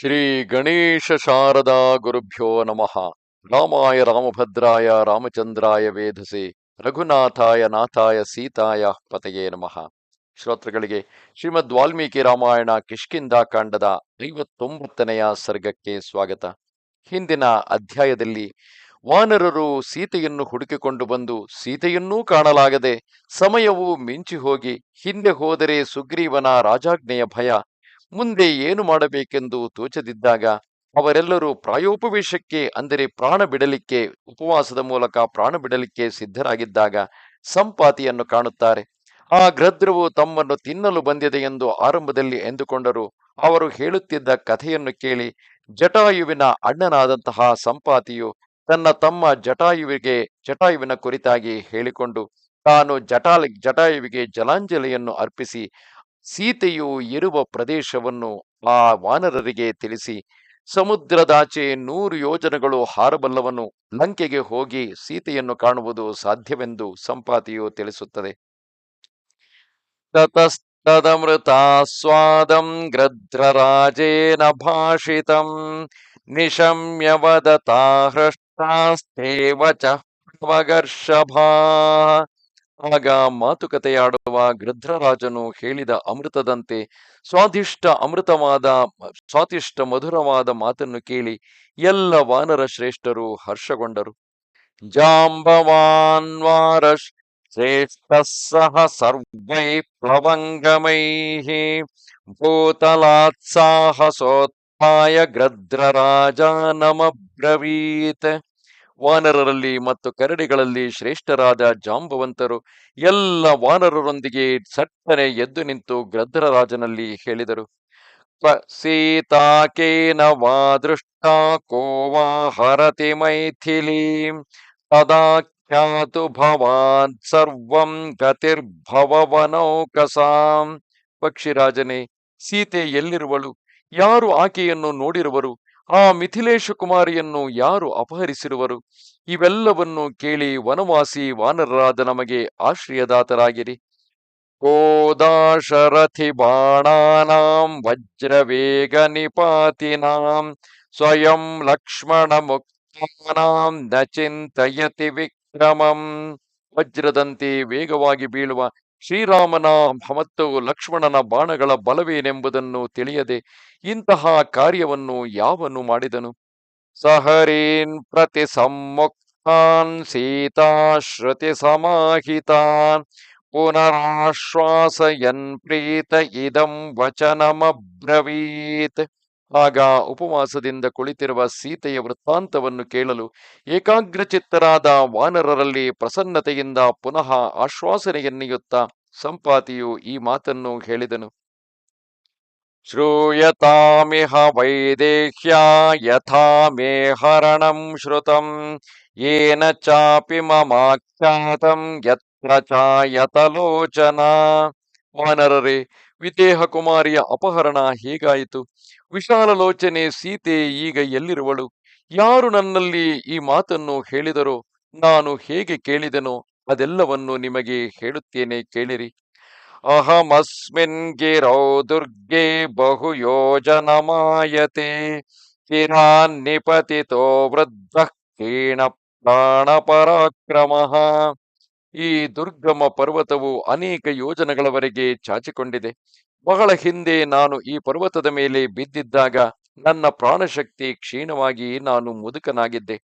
ಶ್ರೀ ಗಣೇಶ ಶಾರದಾ ಗುರುಭ್ಯೋ ನಮಃ. ರಾಮಾಯ ರಾಮಭದ್ರಾಯ ರಾಮಚಂದ್ರಾಯ ವೇಧಸೆ ರಘುನಾಥಾಯ ನಾಥಾಯ ಸೀತಾಯ ಪತಯೇ ನಮಃ. ಶ್ರೋತೃಗಳಿಗೆ ಶ್ರೀಮದ್ ವಾಲ್ಮೀಕಿ ರಾಮಾಯಣ ಕಿಷ್ಕಿಂದ ಕಾಂಡದ ಐವತ್ತೊಂಬತ್ತನೆಯ ಸರ್ಗಕ್ಕೆ ಸ್ವಾಗತ. ಹಿಂದಿನ ಅಧ್ಯಾಯದಲ್ಲಿ ವಾನರರು ಸೀತೆಯನ್ನು ಹುಡುಕಿಕೊಂಡು ಬಂದು ಸೀತೆಯನ್ನೂ ಕಾಣಲಾಗದೆ ಸಮಯವು ಮಿಂಚಿ ಹೋಗಿ ಹಿಂದೆ ಹೋದರೆ ಸುಗ್ರೀವನ ರಾಜಾಜ್ಞೆಯ ಭಯ ಮುಂದೆ ಏನು ಮಾಡಬೇಕೆಂದು ತೋಚದಿದ್ದಾಗ ಅವರೆಲ್ಲರೂ ಪ್ರಾಯೋಪವೇಶಕ್ಕೆ, ಅಂದರೆ ಪ್ರಾಣ ಬಿಡಲಿಕ್ಕೆ, ಉಪವಾಸದ ಮೂಲಕ ಪ್ರಾಣ ಬಿಡಲಿಕ್ಕೆ ಸಿದ್ಧರಾಗಿದ್ದಾಗ ಸಂಪಾತಿಯನ್ನು ಕಾಣುತ್ತಾರೆ. ಆ ಗೃದ್ರವು ತಮ್ಮನ್ನು ತಿನ್ನಲು ಬಂದಿದೆ ಎಂದು ಆರಂಭದಲ್ಲಿ ಎಂದುಕೊಂಡರು. ಅವರು ಹೇಳುತ್ತಿದ್ದ ಕಥೆಯನ್ನು ಕೇಳಿ, ಜಟಾಯುವಿನ ಅಣ್ಣನಾದಂತಹ ಸಂಪಾತಿಯು ತನ್ನ ತಮ್ಮ ಜಟಾಯುವಿಗೆ, ಜಟಾಯುವಿನ ಕುರಿತಾಗಿ ಹೇಳಿಕೊಂಡು, ತಾನು ಜಟಾಲ್, ಜಟಾಯುವಿಗೆ ಜಲಾಂಜಲಿಯನ್ನು ಅರ್ಪಿಸಿ ಸೀತೆಯು ಇರುವ ಪ್ರದೇಶವನ್ನು ಆ ವಾನರರಿಗೆ ತಿಳಿಸಿ ಸಮುದ್ರದಾಚೆ ನೂರು ಯೋಜನೆಗಳು ಹಾರಬಲ್ಲವನು, ಲಂಕೆಗೆ ಹೋಗಿ ಸೀತೆಯನ್ನು ಕಾಣುವುದು ಸಾಧ್ಯವೆಂದು ಸಂಪಾತಿಯು ತಿಳಿಸುತ್ತದೆ. ತತಸ್ತದಮೃತಾಸ್ವಾದಂ ಗೃಧ್ರರಾಜೇನ ಭಾಷಿತಂ ನಿಶಮ್ಯವದತಾ ಹೃಷ್ಟಾಸ್ತೇವ ಚ ಆಗ ಮಾತುಕತೆಯಾಡುವ ಗೃಧ್ರರಾಜನು ಹೇಳಿದ ಅಮೃತದಂತೆ ಸ್ವಾದಿಷ್ಟ ಅಮೃತವಾದ, ಸ್ವಾದಿಷ್ಟ ಮಧುರವಾದ ಮಾತನ್ನು ಕೇಳಿ ಎಲ್ಲ ವಾನರ ಶ್ರೇಷ್ಠರು ಹರ್ಷಗೊಂಡರು. ಜಾಂಬವಾನ್ ವಾರ ಶ್ರೇಷ್ಠ ಸಹ ಸರ್ವೈ ಪ್ಲವಂಗಮೈ ಭೂತಲಾತ್ಸಾಹಸೋತ್ಥಾಯ ಗೃಧ್ರರಾಜ ನಮಬ್ರವೀತ್. ವಾನರರಲ್ಲಿ ಮತ್ತು ಕರಡಿಗಳಲ್ಲಿ ಶ್ರೇಷ್ಠರಾದ ಜಾಂಬವಂತರು ಎಲ್ಲ ವಾನರರೊಂದಿಗೆ ಸಟ್ಟನೆ ಎದ್ದು ನಿಂತು ಗೃಧ್ರರಾಜನಲ್ಲಿ ಹೇಳಿದರು ಸೀತಾಕೇನ ವಾ ದೃಷ್ಟ ಕೋವಾ ಹರತಿ ಮೈಥಿಲಿ ತದಾಖ್ಯಾತು ಭವಾನ್ ಸರ್ವಂ ಗತಿರ್ಭವನೌಕಸಾಂ ಪಕ್ಷಿರಾಜನೇ, ಸೀತೆ ಎಲ್ಲಿರುವಳು? ಯಾರು ಆಕೆಯನ್ನು ನೋಡಿರುವರು? ಆ ಮಿಥಿಲೇಶ ಕುಮಾರಿಯನ್ನು ಯಾರು ಅಪಹರಿಸಿರುವರು? ಇವೆಲ್ಲವನ್ನು ಕೇಳಿ ವನವಾಸಿ ವಾನರರಾದ ನಮಗೆ ಆಶ್ರಯದಾತರಾಗಿರಿ. ಕೋದಾಶರಥಿ ಬಾಣಾನಾಂ, ವಜ್ರವೇಗ ನಿಪಾತಿನಾಂ, ಸ್ವಯಂ ಲಕ್ಷ್ಮಣ ಮುಕ್ತಾನಾಂ, ನ ವಿಕ್ರಮಂ. ವಜ್ರದಂತೆ ವೇಗವಾಗಿ ಬೀಳುವ ಶ್ರೀರಾಮನ ಮತ್ತು ಲಕ್ಷ್ಮಣನ ಬಾಣಗಳ ಬಲವೇನೆಂಬುದನ್ನು ತಿಳಿಯದೆ ಇಂತಹ ಕಾರ್ಯವನ್ನು ಯಾವನು ಮಾಡಿದನು? ಸಹರೀನ್ ಪ್ರತಿ ಸಮ್ಮುಕ್ತಾನ್ ಸೀತಾಶ್ರತಿ ಸಮಾಹಿತಾನ್, ಪುನರಾಶ್ವಾಸಯನ್ ಪ್ರೀತ ಇದಂ ವಚನಮಬ್ರವೀತ್. ಆಗ ಉಪವಾಸದಿಂದ ಕುಳಿತಿರುವ ಸೀತೆಯ ವೃತ್ತಾಂತವನ್ನು ಕೇಳಲು ಏಕಾಗ್ರಚಿತ್ತರಾದ ವಾನರರಲ್ಲಿ ಪ್ರಸನ್ನತೆಯಿಂದ ಪುನಃ ಆಶ್ವಾಸನೆಯನ್ನೆಯುತ್ತಾ ಸಂಪಾತಿಯು ಈ ಮಾತನ್ನು ಹೇಳಿದನು. ಶ್ರೂಯತಾಮಿಹ ವೈದೇಹ್ಯ ಯಥಾ ಮೇ ಹರಣಂ ಶ್ರುತಂ ಯೇನ ಚಾಪಿ ಮಮಾಖ್ಯಾತಂ, ಯತ್ರ ಚಾಯತಲೋಚನಾ. ವಾನರರೇ ವಿದೇಹ ಕುಮಾರಿಯ ಅಪಹರಣ ಹೇಗಾಯಿತು? ವಿಶಾಲಲೋಚನೆ ಸೀತೆ ಈಗ ಎಲ್ಲಿರುವಳು? ಯಾರು ನನ್ನಲ್ಲಿ ಈ ಮಾತನ್ನು ಹೇಳಿದರೋ ನಾನು ಹೇಗೆ ಕೇಳಿದೆನೋ ಅದೆಲ್ಲವನ್ನು ನಿಮಗೆ ಹೇಳುತ್ತೇನೆ ಕೇಳಿರಿ. ಅಹಮಸ್ಮಿನ್ ಗಿರೌ ದುರ್ಗೆ ಬಹು ಯೋಜನಮಾಯತೆ ನಿಪತಿತೋ ವೃದ್ಧ ಕೀಣ ಪ್ರಾಣ ಪರಾಕ್ರಮ ಈ ದುರ್ಗಮ ಪರ್ವತವು ಅನೇಕ ಯೋಜನೆಗಳವರೆಗೆ ಚಾಚಿಕೊಂಡಿದೆ. ಬಹಳ ಹಿಂದೆ ನಾನು ಈ ಪರ್ವತದ ಮೇಲೆ ಬಿದ್ದಿದ್ದಾಗ ನನ್ನ ಪ್ರಾಣಶಕ್ತಿ ಕ್ಷೀಣವಾಗಿ ನಾನು ಮುದುಕನಾಗಿದ್ದೆ.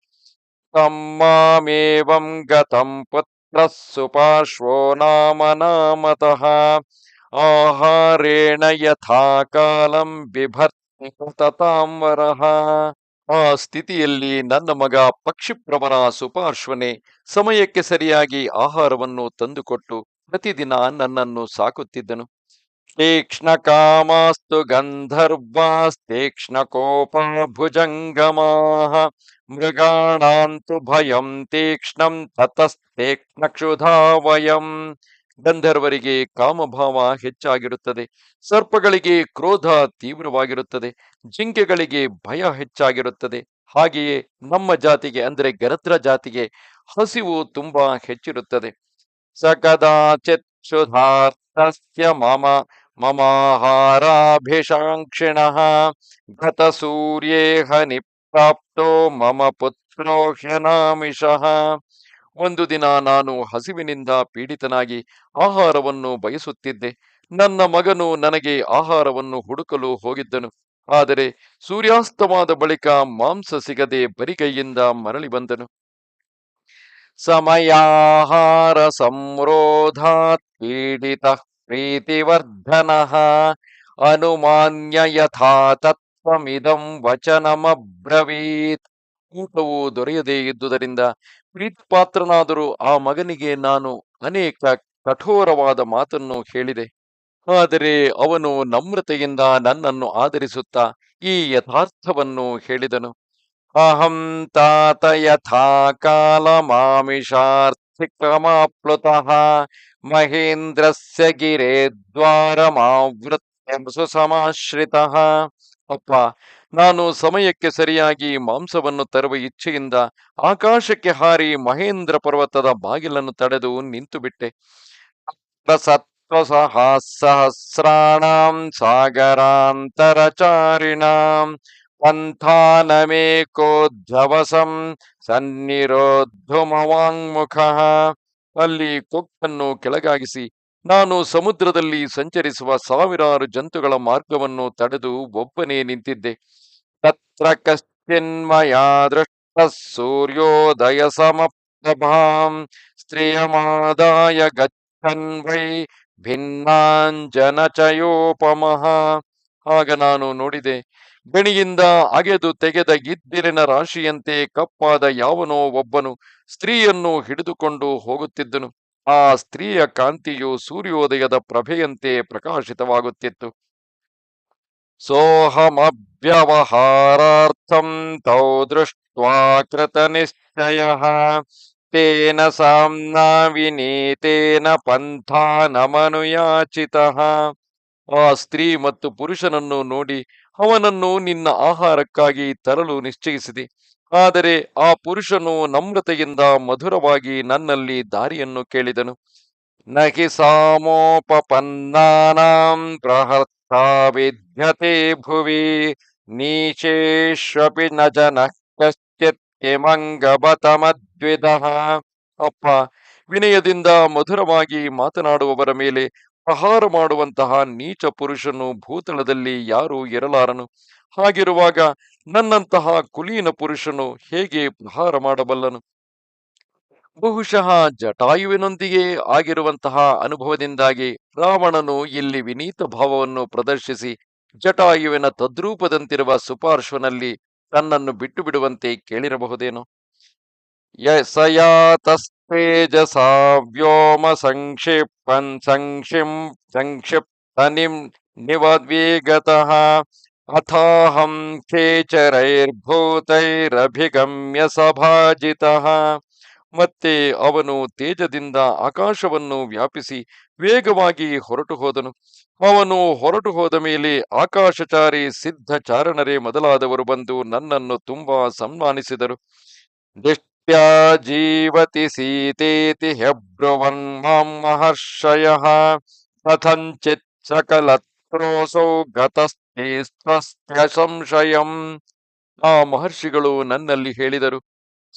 ತಮ್ಮಾಮೇವಂ ಗತಂ ಪುತ್ರ ಸುಪಾರ್ಶ್ವೋ ನಾಮ ನಾಮತಃ. ಆಹಾರೇಣ ಯಥಾ ಕಾಲಂ ಬಿಭರ್ತಾಂವರಃ ಆ ಸ್ಥಿತಿಯಲ್ಲಿ ನನ್ನ ಮಗ ಪಕ್ಷಿಪ್ರವರ ಸುಪಾರ್ಶ್ವನೆ ಸಮಯಕ್ಕೆ ಸರಿಯಾಗಿ ಆಹಾರವನ್ನು ತಂದುಕೊಟ್ಟು ಪ್ರತಿದಿನ ನನ್ನನ್ನು ಸಾಕುತ್ತಿದ್ದನು. ತೀಕ್ಷ್ಣ ಕಾಮಾಸ್ತು ಗಂಧರ್ವಾಸ್ತೀಕ್ಷ್ಣ ಕೋಪ ಭುಜಂಗಮಾ ಮೃಗಾಣಾಂತು ಭಯಂ ತೀಕ್ಷ್ಣಂ ತತಸ್ತೀಕ್ಷ್ಣ ಕ್ಷುಧಾವಯಂ ಗಂಧರ್ವರಿಗೆ ಕಾಮಭಾವ ಹೆಚ್ಚಾಗಿರುತ್ತದೆ. ಸರ್ಪಗಳಿಗೆ ಕ್ರೋಧ ತೀವ್ರವಾಗಿರುತ್ತದೆ. ಜಿಂಕೆಗಳಿಗೆ ಭಯ ಹೆಚ್ಚಾಗಿರುತ್ತದೆ. ಹಾಗೆಯೇ ನಮ್ಮ ಜಾತಿಗೆ ಅಂದರೆ ಗರತ್ರ ಜಾತಿಗೆ ಹಸಿವು ತುಂಬಾ ಹೆಚ್ಚಿರುತ್ತದೆ. ಸ ಮಾಮ ಮಮಾಹಾರಾಭಿಷಾಂಕ್ಷಿಣ ಮಮ ಸೂರ್ಯೇಹ ನಿಪ್ರಾಪ್ತೋ ಮಮ ಪುತ್ರೋ ಹ್ಯನಾಮಿಷಃ ಒಂದು ದಿನ ನಾನು ಹಸಿವಿನಿಂದ ಪೀಡಿತನಾಗಿ ಆಹಾರವನ್ನು ಬಯಸುತ್ತಿದ್ದೆ. ನನ್ನ ಮಗನು ನನಗೆ ಆಹಾರವನ್ನು ಹುಡುಕಲು ಹೋಗಿದ್ದನು. ಆದರೆ ಸೂರ್ಯಾಸ್ತವಾದ ಬಳಿಕ ಮಾಂಸ ಸಿಗದೆ ಬರಿಗೈಯಿಂದ ಮರಳಿ ಬಂದನು. ಸಮಯಾಹಾರ ಸಂರೋಧಾತ್ ಪೀಡಿತ ಪ್ರೀತಿವರ್ಧನ ಅನುಮಾನ್ಯ ಯಥಾ ತತ್ವಮಿದಂ ವಚನಮಬ್ರವೀತ್. ಊಟವು ದೊರೆಯದೇ ಇದ್ದುದರಿಂದ ಪ್ರೀತಿಪಾತ್ರನಾದರೂ ಆ ಮಗನಿಗೆ ನಾನು ಅನೇಕ ಕಠೋರವಾದ ಮಾತನ್ನು ಹೇಳಿದೆ. ಆದರೆ ಅವನು ನಮ್ರತೆಯಿಂದ ನನ್ನನ್ನು ಆದರಿಸುತ್ತಾ ಈ ಯಥಾರ್ಥವನ್ನು ಹೇಳಿದನು. ಅಹಂ ತಾತ ಯಥಾ ಕಾಲ ಮಾಮಿಷಾರ್ಥಿಕಮಾಪ್ಲುತಃ ಮಹೇಂದ್ರಸ್ಯ ಗಿರೇ ದ್ವಾರಮಾವೃತ್ಯ ಸುಸಮಾಶ್ರಿತಃ. ಅಪ್ಪ ನಾನು ಸಮಯಕ್ಕೆ ಸರಿಯಾಗಿ ಮಾಂಸವನ್ನು ತರುವ ಇಚ್ಛೆಯಿಂದ ಆಕಾಶಕ್ಕೆ ಹಾರಿ ಮಹೇಂದ್ರ ಪರ್ವತದ ಬಾಗಿಲನ್ನು ತಡೆದು ನಿಂತು ಬಿಟ್ಟೆ. ಸಹಸ್ರಾಣಾಂ ಸಾಗರಾಂತರಚಾರಿಣಾಂ ಪಂಥಾನಮೇಕೋದ್ಧವಸಂ ಸನ್ನಿರೋದ್ಧುಮವಾಂಗ್ಮುಖ. ಅಲ್ಲಿ ಕೊಕ್ಕನ್ನು ಕೆಳಗಾಗಿಸಿ, ನಾನು ಸಮುದ್ರದಲ್ಲಿ ಸಂಚರಿಸುವ ಸಾವಿರಾರು ಜಂತುಗಳ ಮಾರ್ಗವನ್ನು ತಡೆದು ಒಬ್ಬನೇ ನಿಂತಿದ್ದೆ. ದೃಷ್ಟ ಸೂರ್ಯೋದಯ ಸಮಪ್ರಭಾಂ ಸ್ತ್ರಿಯಮಾದಾಯ ಗಚ್ಚನ್ ವೈ ಭಿನ್ನಾಂಜನಚಯೋಪಮಃ ಆಗ ನಾನು ನೋಡಿದೆ ಗಣಿಯಿಂದ ಅಗೆದು ತೆಗೆದ ಗಿದ್ದಿರಿನ ರಾಶಿಯಂತೆ ಕಪ್ಪಾದ ಯಾವನೋ ಒಬ್ಬನು ಸ್ತ್ರೀಯನ್ನು ಹಿಡಿದುಕೊಂಡು ಹೋಗುತ್ತಿದ್ದನು. ಆ ಸ್ತ್ರೀಯ ಕಾಂತಿಯು ಸೂರ್ಯೋದಯದ ಪ್ರಭೆಯಂತೆ ಪ್ರಕಾಶಿತವಾಗುತ್ತಿತ್ತು. ತೌ ದೃಷ್ಟ್ವಾ ಕೃತ ನಿಶ್ಚಯ ತೇನ ವಿನೀತೇನ ಪಂಥಾನಮನುಯಾಚಿತಃ ಆ ಸ್ತ್ರೀ ಮತ್ತು ಪುರುಷನನ್ನು ನೋಡಿ ಅವನನ್ನು ನಿನ್ನ ಆಹಾರಕ್ಕಾಗಿ ತರಲು ನಿಶ್ಚಯಿಸಿದೆ. ಆದರೆ ಆ ಪುರುಷನು ನಮ್ರತೆಯಿಂದ ಮಧುರವಾಗಿ ನನ್ನಲ್ಲಿ ದಾರಿಯನ್ನು ಕೇಳಿದನು. ನಹಿ ಸಾಮೋಪಪನ್ನಾನಾಂ ವಿದ್ಯತೆ ಭುವಿ ನೀಚೇಷ್ವಪಿ ನ ಜನ ಕಶ್ಚಿತ್ ಅಪ್ಪ ವಿನಯದಿಂದ ಮಧುರವಾಗಿ ಮಾತನಾಡುವವರ ಮೇಲೆ ಪ್ರಹಾರ ಮಾಡುವಂತಹ ನೀಚ ಪುರುಷನು ಭೂತಳದಲ್ಲಿ ಯಾರೂ ಇರಲಾರನು. ಹಾಗಿರುವಾಗ ನನ್ನಂತಹ ಕುಲೀನ ಪುರುಷನು ಹೇಗೆ ಪ್ರಹಾರ ಮಾಡಬಲ್ಲನು? ಬಹುಶಃ ಜಟಾಯುವಿನೊಂದಿಗೆ ಆಗಿರುವಂತಹ ಅನುಭವದಿಂದಾಗಿ ರಾವಣನು ಇಲ್ಲಿ ವಿನೀತ ಭಾವವನ್ನು ಪ್ರದರ್ಶಿಸಿ ಜಟಾಯುವಿನ ತದ್ರೂಪದಂತಿರುವ ಸುಪಾರ್ಶ್ವನಲ್ಲಿ ತನ್ನನ್ನು ಬಿಟ್ಟು ಬಿಡುವಂತೆ ಕೇಳಿರಬಹುದೇನು? ಯಸಯಾತಸ್ತೇಜಸಾ ವ್ಯೋಮ ಸಂಕ್ಷಿಂ ಸಂಕ್ಷಿಂ ಸಂಕ್ಷಿಪ್ತನಿಂ ನಿವದ್ವೇಗತಃ ಅಥಾಹಂ ಖೇಚರೈರ್ಭೂತೈರಭಿಗಮ್ಯ ಸಭಾಜಿತಃ ಮತ್ತೆ ಅವನು ತೇಜದಿಂದ ಆಕಾಶವನ್ನು ವ್ಯಾಪಿಸಿ ವೇಗವಾಗಿ ಹೊರಟು ಹೋದನು ಅವನು ಹೊರಟು ಹೋದ ಮೇಲೆ ಆಕಾಶಚಾರಿ ಸಿದ್ಧ ಚಾರಣರೇ ಮೊದಲಾದವರು ಬಂದು ನನ್ನನ್ನು ತುಂಬಾ ಸನ್ಮಾನಿಸಿದರು. ದೃಷ್ಟ್ಯಾ ಜೀವತಿ ಸೀತೇತಿ ಹೆಬ್ರುವನ್ ಮಹರ್ಷಯ ಕಥಂಚಿತ್ ಸಕಲತ್ರೋಸೌ ಗತಸ್ಥೇಸ್ತ್ವಸ್ತ್ಯ ಸಂಶಯಂ. ಆ ಮಹರ್ಷಿಗಳು ನನ್ನಲ್ಲಿ ಹೇಳಿದರು.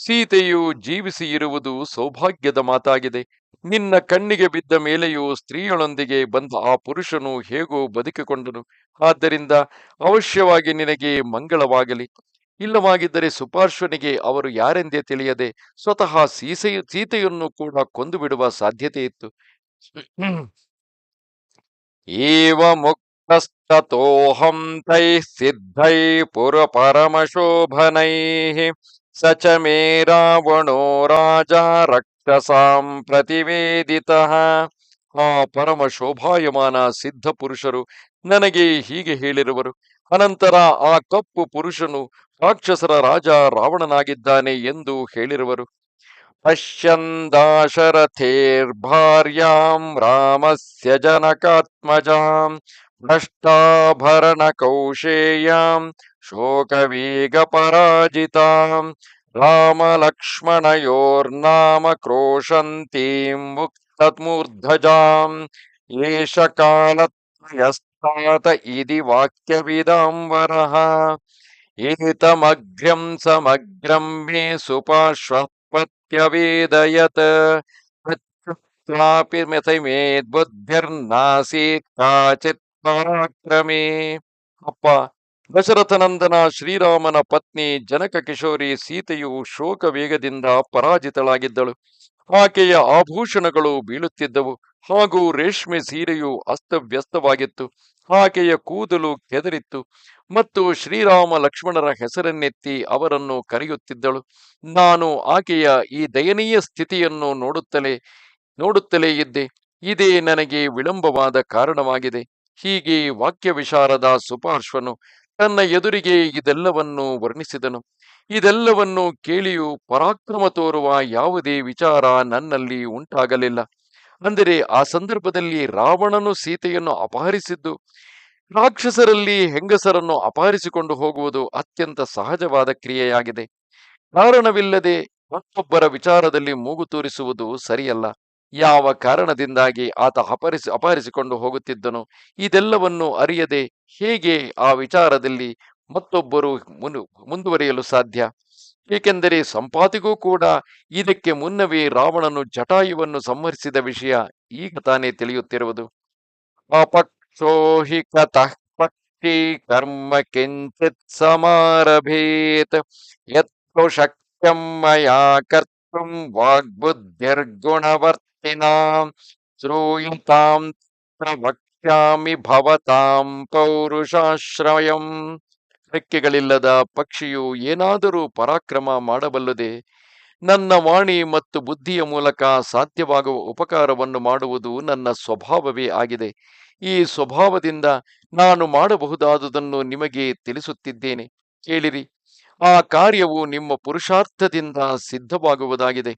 ಸೀತೆಯು ಜೀವಿಸಿ ಇರುವುದು ಸೌಭಾಗ್ಯದ ಮಾತಾಗಿದೆ. ನಿನ್ನ ಕಣ್ಣಿಗೆ ಬಿದ್ದ ಮೇಲೆಯೂ ಸ್ತ್ರೀಯೊಳೊಂದಿಗೆ ಬಂದ ಆ ಪುರುಷನು ಹೇಗೋ ಬದುಕಿಕೊಂಡನು. ಆದ್ದರಿಂದ ಅವಶ್ಯವಾಗಿ ನಿನಗೆ ಮಂಗಳವಾಗಲಿ. ಇಲ್ಲವಾಗಿದ್ದರೆ ಸುಪಾರ್ಶ್ವನಿಗೆ ಅವರು ಯಾರೆಂದೇ ತಿಳಿಯದೆ ಸ್ವತಃ ಸೀಸೆಯು ಸೀತೆಯನ್ನು ಕೂಡ ಕೊಂದು ಬಿಡುವ ಸಾಧ್ಯತೆ ಇತ್ತು. ಏವ ಮುಕ್ತಸ್ತೋಹಂ ತೈ ಸಿದ್ಧೈ ಪುರ ಪರಮಶೋಭನೈ ಸ ಚ ಮೇ ರಾವಣೋ ರಾಜ ರಕ್ಷಸಾಂ ಪ್ರತಿವೇದಿತಃ. ಆ ಪರಮ ಶೋಭಾಯಮಾನ ಸಿದ್ಧ ಪುರುಷರು ನನಗೆ ಹೀಗೆ ಹೇಳಿರುವರು, ಅನಂತರ ಆ ಕಪ್ಪು ಪುರುಷನು ರಾಕ್ಷಸರ ರಾಜ ರಾವಣನಾಗಿದ್ದಾನೆ ಎಂದು ಹೇಳಿರುವರು. ಪಶ್ಯಂದಾಶರಥೇರ್ಭಾರ್ಯಾಂ ರಾಮಸ್ಯ ಜನಕಾತ್ಮಜಾಂ ಭ್ರಷ್ಟಾಭರಣ ಕೌಶೇಯಾಂ शोकवीगपराजिताम्। रामलक्ष्मणयोर्नाम क्रोशन्तीम् मुक्तमूर्धजाम् एष कालत्रयस्तात इति वाक्यविदाम्बरः एतमग्र्यं समग्रं मे सुपार्श्वपत्यवेदयत् तच्चापि मिथमेद्बुद्धिर्नासीत् काचित् पराक्रमे। अप्प ದಶರಥನಂದನ ಶ್ರೀರಾಮನ ಪತ್ನಿ ಜನಕ ಕಿಶೋರಿ ಸೀತೆಯು ಶೋಕ ವೇಗದಿಂದ ಪರಾಜಿತಳಾಗಿದ್ದಳು. ಆಕೆಯ ಆಭೂಷಣಗಳು ಬೀಳುತ್ತಿದ್ದವು. ಹಾಗೂ ರೇಷ್ಮೆ ಸೀರೆಯು ಅಸ್ತವ್ಯಸ್ತವಾಗಿತ್ತು. ಆಕೆಯ ಕೂದಲು ಕೆದರಿತ್ತು. ಮತ್ತು ಶ್ರೀರಾಮ ಲಕ್ಷ್ಮಣರ ಹೆಸರನ್ನೆತ್ತಿ ಅವರನ್ನು ಕರೆಯುತ್ತಿದ್ದಳು. ನಾನು ಆಕೆಯ ಈ ದಯನೀಯ ಸ್ಥಿತಿಯನ್ನು ನೋಡುತ್ತಲೇ ನೋಡುತ್ತಲೇ ಇದ್ದೆ. ಇದೇ ನನಗೆ ವಿಳಂಬವಾದ ಕಾರಣವಾಗಿದೆ. ಹೀಗೆ ವಾಕ್ಯ ವಿಶಾರದ ಸುಪಾರ್ಶ್ವನು ತನ್ನ ಎದುರಿಗೆ ಇದೆಲ್ಲವನ್ನು ವರ್ಣಿಸಿದನು. ಇದೆಲ್ಲವನ್ನು ಕೇಳಿಯೂ ಪರಾಕ್ರಮ ತೋರುವ ಯಾವುದೇ ವಿಚಾರ ನನ್ನಲ್ಲಿ ಉಂಟಾಗಲಿಲ್ಲ. ಅಂದರೆ ಆ ಸಂದರ್ಭದಲ್ಲಿ ರಾವಣನು ಸೀತೆಯನ್ನು ಅಪಹರಿಸಿದ್ದು, ರಾಕ್ಷಸರಲ್ಲಿ ಹೆಂಗಸರನ್ನು ಅಪಹರಿಸಿಕೊಂಡು ಹೋಗುವುದು ಅತ್ಯಂತ ಸಹಜವಾದ ಕ್ರಿಯೆಯಾಗಿದೆ. ಕಾರಣವಿಲ್ಲದೆ ಮತ್ತೊಬ್ಬರ ವಿಚಾರದಲ್ಲಿ ಮೂಗು ತೋರಿಸುವುದು ಸರಿಯಲ್ಲ. ಯಾವ ಕಾರಣದಿಂದಾಗಿ ಆತ ಅಪಹರಿಸಿ, ಅಪಹರಿಸಿಕೊಂಡು ಹೋಗುತ್ತಿದ್ದನು? ಇದೆಲ್ಲವನ್ನು ಅರಿಯದೆ ಹೇಗೆ ಆ ವಿಚಾರದಲ್ಲಿ ಮತ್ತೊಬ್ಬರು ಮುಂದುವರಿಯಲು ಸಾಧ್ಯ? ಏಕೆಂದರೆ ಸಂಪಾತಿಗೂ ಕೂಡ ಇದಕ್ಕೆ ಮುನ್ನವೇ ರಾವಣನು ಜಟಾಯುವನ್ನು ಸಂಹರಿಸಿದ ವಿಷಯ ಈಗ ತಾನೇ ತಿಳಿಯುತ್ತಿರುವುದು. ಅಪಕ್ಷೋಹಿ ಪಕ್ಷಿ ಕರ್ಮ ಕಿಂಚಿತ್ ಸಮಾರಭೇತ್. ಶಕ್ಯಂ ಕರ್ತುಂ ವಾಗ್ಬುದ್ಧಿರ್ಗುಣವರ್ತಿನಾಂ ಶ್ರೂಯತಾಂ ವಕ್ಷ್ಯಾಮಿ ಭವತಾಂ ಪೌರುಷಾಶ್ರಯಂ ರೆಕ್ಕೆಗಳಿಲ್ಲದ ಪಕ್ಷಿಯು ಏನಾದರೂ ಪರಾಕ್ರಮ ಮಾಡಬಲ್ಲದೆ, ನನ್ನ ವಾಣಿ ಮತ್ತು ಬುದ್ಧಿಯ ಮೂಲಕ ಸಾಧ್ಯವಾಗುವ ಉಪಕಾರವನ್ನು ಮಾಡುವುದು ನನ್ನ ಸ್ವಭಾವವೇ ಆಗಿದೆ. ಈ ಸ್ವಭಾವದಿಂದ ನಾನು ಮಾಡಬಹುದಾದುದನ್ನು ನಿಮಗೆ ತಿಳಿಸುತ್ತಿದ್ದೇನೆ. ಕೇಳಿರಿ. ಆ ಕಾರ್ಯವು ನಿಮ್ಮ ಪುರುಷಾರ್ಥದಿಂದ ಸಿದ್ಧವಾಗುವುದಾಗಿದೆ.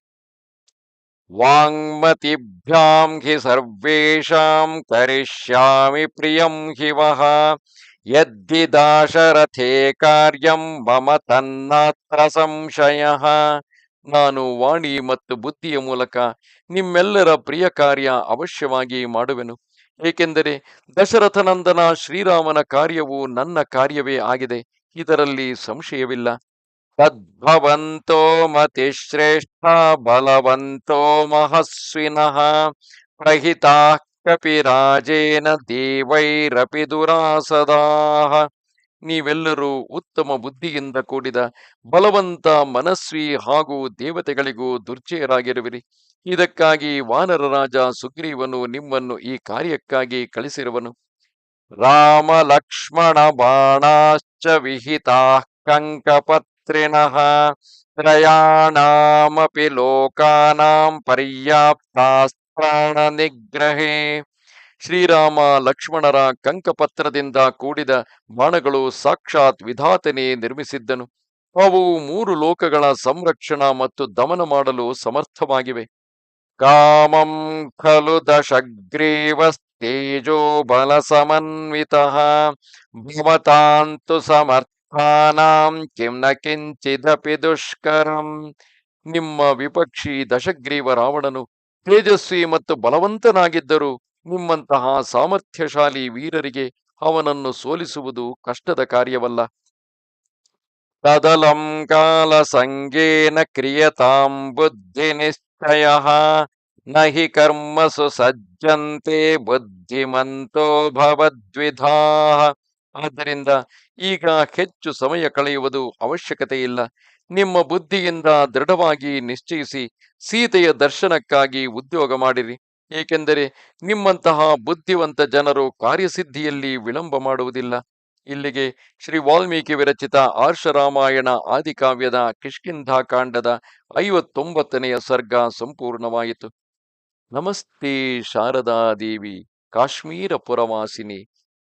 ವಾಂಗ್ಮತಿಭ್ಯಾಂ ಹಿ ಸರ್ವೇಷಾಂ ಕರಿಷ್ಯಾಮಿ ಪ್ರಿಯಂ ಹಿ ವಹ ಯದ್ದಿ ದಾಶರಥೇ ಕಾರ್ಯಂ ಮಮ ತನ್ನಾತ್ರ ಸಂಶಯ ನಾನು ವಾಣಿ ಮತ್ತು ಬುದ್ಧಿಯ ಮೂಲಕ ನಿಮ್ಮೆಲ್ಲರ ಪ್ರಿಯ ಕಾರ್ಯ ಅವಶ್ಯವಾಗಿ ಮಾಡುವೆನು. ಏಕೆಂದರೆ ದಶರಥನಂದನ ಶ್ರೀರಾಮನ ಕಾರ್ಯವು ನನ್ನ ಕಾರ್ಯವೇ ಆಗಿದೆ. ಇದರಲ್ಲಿ ಸಂಶಯವಿಲ್ಲ. ತದ್ಭವಂತೋ ಮತಿಶ್ರೇಷ್ಠ ಬಲವಂತೋ ಮಹಸ್ವಿನಃ ಕಪಿ ಕಪಿರಾಜೇನ ದೇವೈರಪಿ ದುರಾಸದಾಹ ನೀವೆಲ್ಲರೂ ಉತ್ತಮ ಬುದ್ಧಿಯಿಂದ ಕೂಡಿದ ಬಲವಂತ ಮನಸ್ವಿ ಹಾಗೂ ದೇವತೆಗಳಿಗೂ ದುರ್ಜಯರಾಗಿರುವಿರಿ. ಇದಕ್ಕಾಗಿ ವಾನರ ರಾಜ ಸುಗ್ರೀವನು ನಿಮ್ಮನ್ನು ಈ ಕಾರ್ಯಕ್ಕಾಗಿ ಕಳಿಸಿರುವನು. ರಾಮ ಲಕ್ಷ್ಮಣ ಬಾಣಾಶ್ಚ ವಿಹಿತಾ ಕಂಕಪತ್ರಿಣಃ ತ್ರಯಾಣಾಮಪಿ ಲೋಕಾನಾಂ ಪರ್ಯಾಪ್ತಾಸ್ತ್ರಾಣ ನಿಗ್ರಹೇ ಶ್ರೀರಾಮ ಲಕ್ಷ್ಮಣರ ಕಂಕಪತ್ರದಿಂದ ಕೂಡಿದ ಬಾಣಗಳು ಸಾಕ್ಷಾತ್ ವಿಧಾತನೇ ನಿರ್ಮಿಸಿದ್ದನು. ಅವು ಮೂರು ಲೋಕಗಳ ಸಂರಕ್ಷಣಾ ಮತ್ತು ದಮನ ಮಾಡಲು ಸಮರ್ಥವಾಗಿವೆ. ಕಾಮಂ ಖಲು ದಶಗ್ರೀವಸ್ತೇಜೋ ಬಲ ಸಮನ್ವಿತ ಭವತಾಂತು ಸಮರ್ಥಾನಾಂ ಕಿಂ ನ ಕಿಂಚಿದಪಿ ದುಷ್ಕರಂ ನಿಮ್ಮ ವಿಪಕ್ಷಿ ದಶಗ್ರೀವ ರಾವಣನು ತೇಜಸ್ವಿ ಮತ್ತು ಬಲವಂತನಾಗಿದ್ದರು ನಿಮ್ಮಂತಹ ಸಾಮರ್ಥ್ಯಶಾಲಿ ವೀರರಿಗೆ ಅವನನ್ನು ಸೋಲಿಸುವುದು ಕಷ್ಟದ ಕಾರ್ಯವಲ್ಲ। ತದಲಂ ಕಾಲ ಸಂಗೇನ ಕ್ರಿಯತಾಂ ಬುದ್ಧಿ ನಿಶ್ಚಯ, ನಹಿ ಕರ್ಮಸು ಸಜ್ಜಂತೆ ಬುದ್ಧಿಮಂತೋ ಭವದ್ವಿಧಾ। ಆದ್ದರಿಂದ ಈಗ ಹೆಚ್ಚು ಸಮಯ ಕಳೆಯುವುದು ಅವಶ್ಯಕತೆ ಇಲ್ಲ ನಿಮ್ಮ ಬುದ್ಧಿಯಿಂದ ದೃಢವಾಗಿ ನಿಶ್ಚಯಿಸಿ ಸೀತೆಯ ದರ್ಶನಕ್ಕಾಗಿ ಉದ್ಯೋಗ ಮಾಡಿರಿ. ಏಕೆಂದರೆ ನಿಮ್ಮಂತಹ ಬುದ್ಧಿವಂತ ಜನರು ಕಾರ್ಯಸಿದ್ಧಿಯಲ್ಲಿ ವಿಳಂಬ ಮಾಡುವುದಿಲ್ಲ. ಇಲ್ಲಿಗೆ ಶ್ರೀ ವಾಲ್ಮೀಕಿ ವಿರಚಿತ ಆರ್ಷರಾಮಾಯಣ ಆದಿಕಾವ್ಯದ ಕಿಷ್ಕಿಂಧಾಕಾಂಡದ ಐವತ್ತೊಂಬತ್ತನೆಯ ಸರ್ಗ ಸಂಪೂರ್ಣವಾಯಿತು. ನಮಸ್ತೆ ಶಾರದಾ ದೇವಿ, ಕಾಶ್ಮೀರ ಪುರವಾಸಿನಿ.